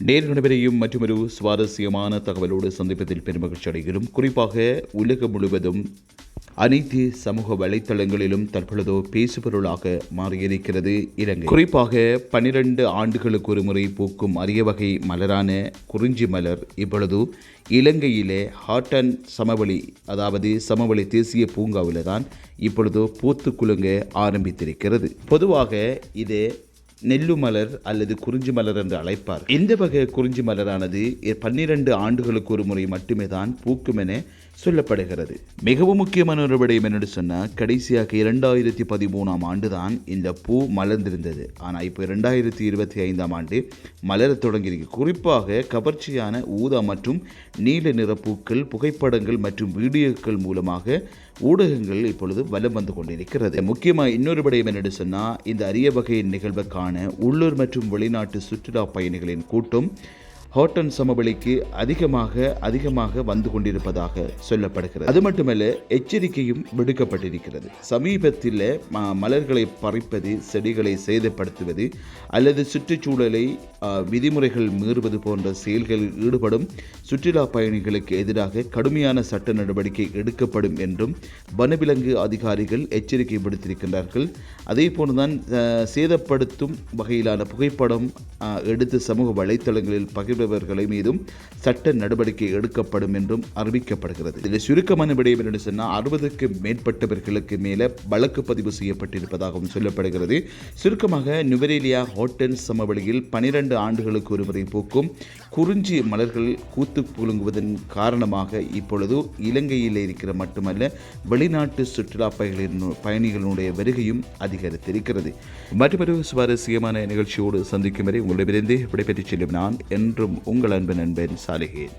நேர்கணவரையும் மற்றொரு சுவாரஸ்யமான தகவலோடு சந்திப்பதில் பெருமகிழ்ச்சி அடைகிறோம். குறிப்பாக உலகம் முழுவதும் அனைத்து சமூக வலைத்தளங்களிலும் தற்பொழுதோ பேசுபொருளாக மாறியிருக்கிறது இலங்கை. குறிப்பாக பனிரெண்டு ஆண்டுகளுக்கு ஒரு முறை பூக்கும் அரிய வகை மலரான குறிஞ்சி மலர் இப்பொழுது இலங்கையிலே ஹாட்டன் சமவெளி அதாவது சமவெளி தேசிய பூங்காவில் தான் இப்பொழுது பூத்து குலுங்க ஆரம்பித்திருக்கிறது. பொதுவாக இது நெல்லு மலர் அல்லது குறிஞ்சி மலர் என்று அழைப்பார். இந்த வகை குறிஞ்சி மலரானது பன்னிரண்டு ஆண்டுகளுக்கு ஒரு முறை மட்டுமே தான் பூக்கும் என சொல்லப்படுகிறது. மிகவும் முக்கியமான ஒரு விடயம் என்னென்னு சொன்னால் கடைசியாக இரண்டாயிரத்தி பதிமூணாம் ஆண்டு தான் இந்த பூ மலர்ந்திருந்தது. ஆனால் இப்போ இரண்டாயிரத்தி இருபத்தி ஐந்தாம் ஆண்டு மலரத் தொடங்கியிருக்கு. குறிப்பாக கவர்ச்சியான ஊதா மற்றும் நீல நிற பூக்கள் புகைப்படங்கள் மற்றும் வீடியோக்கள் மூலமாக ஊடகங்கள் இப்பொழுது வலம் வந்து கொண்டிருக்கிறது. முக்கியமாக இன்னொரு விடயம் என்னென்னு சொன்னால் இந்த அரிய வகையின் நிகழ்வை நிகழ்வுக்கான உள்ளூர் மற்றும் வெளிநாட்டு சுற்றுலா பயணிகளின் கூட்டம் ஹோட்டன் சமவெளிக்கு அதிகமாக அதிகமாக வந்து கொண்டிருப்பதாக சொல்லப்படுகிறது. அது மட்டுமல்ல எச்சரிக்கையும் விடுக்கப்பட்டிருக்கிறது. சமீபத்தில் ம- மலர்களை பறிப்பது செடிகளை சேதப்படுத்துவது அல்லது சுற்றுச்சூழலை விதிமுறைகள் மீறுவது போன்ற செயல்களில் ஈடுபடும் சுற்றுலா பயணிகளுக்கு எதிராக கடுமையான சட்ட நடவடிக்கை எடுக்கப்படும் என்றும் வனவிலங்கு அதிகாரிகள் எச்சரிக்கை விடுத்திருக்கின்றார்கள். அதே போன்றுதான் சேதப்படுத்தும் வகையிலான புகைப்படம் எடுத்து சமூக வலைத்தளங்களில் பகிர்பவர்களை மீதும் சட்ட நடவடிக்கை எடுக்கப்படும் என்றும் அறிவிக்கப்படுகிறது. இதில் சுருக்கமான விடயம் என்று சொன்னால் அறுபதுக்கு மேற்பட்டவர்களுக்கு மேலே வழக்கு பதிவு செய்யப்பட்டிருப்பதாகவும் சொல்லப்படுகிறது. சுருக்கமாக நுவரேலியா ஹோட்டல் சமவெளியில் பனிரெண்டு ஆண்டுகளுக்கு ஒருமுறை பூக்கும் குறிஞ்சி மலர்கள் கூத்து குலுங்குவதன் காரணமாக இப்பொழுது இலங்கையில் இருக்கிற மட்டுமல்ல வெளிநாட்டு சுற்றுலா பயணிகளின் பயணிகளுடைய வருகையும் அதிகரித்திருக்கிறது. மற்றொரு சுவாரஸ்யமான நிகழ்ச்சியோடு சந்திக்கும் வரை உங்களிடமிருந்து விடைபெற்றுச் செல்லும் நான் என்றும் உங்கள் அன்பு நண்பன் சாலிகேன்